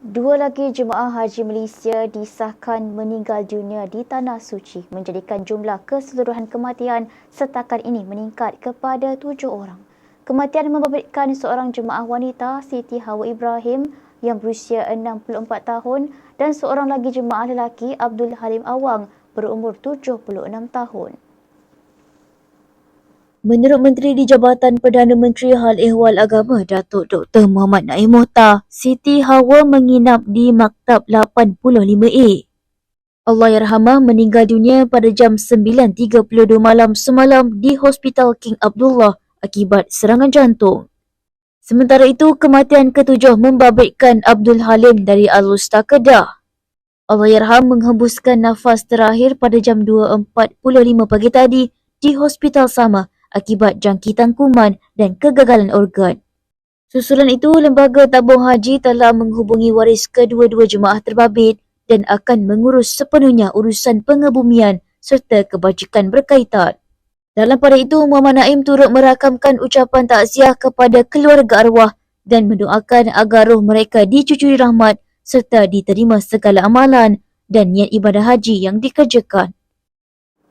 Dua lagi jemaah haji Malaysia disahkan meninggal dunia di Tanah Suci menjadikan jumlah keseluruhan kematian setakat ini meningkat kepada tujuh orang. Kematian membabitkan seorang jemaah wanita Siti Hawa Ibrahim yang berusia 64 tahun dan seorang lagi jemaah lelaki Abdul Halim Awang berumur 76 tahun. Menurut Menteri di Jabatan Perdana Menteri Hal Ehwal Agama Datuk Dr. Muhammad Naim Mohtar, Siti Hawa menginap di Maktab 85A. Allahyarhamah meninggal dunia pada jam 9.32 malam semalam di Hospital King Abdullah akibat serangan jantung. Sementara itu, kematian ketujuh membabitkan Abdul Halim dari Al-Usta Kedah. Allahyarham menghembuskan nafas terakhir pada jam 2.45 pagi tadi di hospital sama akibat jangkitan kuman dan kegagalan organ. Susulan itu, Lembaga Tabung Haji telah menghubungi waris kedua-dua jemaah terbabit dan akan mengurus sepenuhnya urusan pengebumian serta kebajikan berkaitan. Dalam pada itu, Muhammad Naim turut merakamkan ucapan takziah kepada keluarga arwah dan mendoakan agar roh mereka dicucuri rahmat serta diterima segala amalan dan niat ibadah haji yang dikerjakan.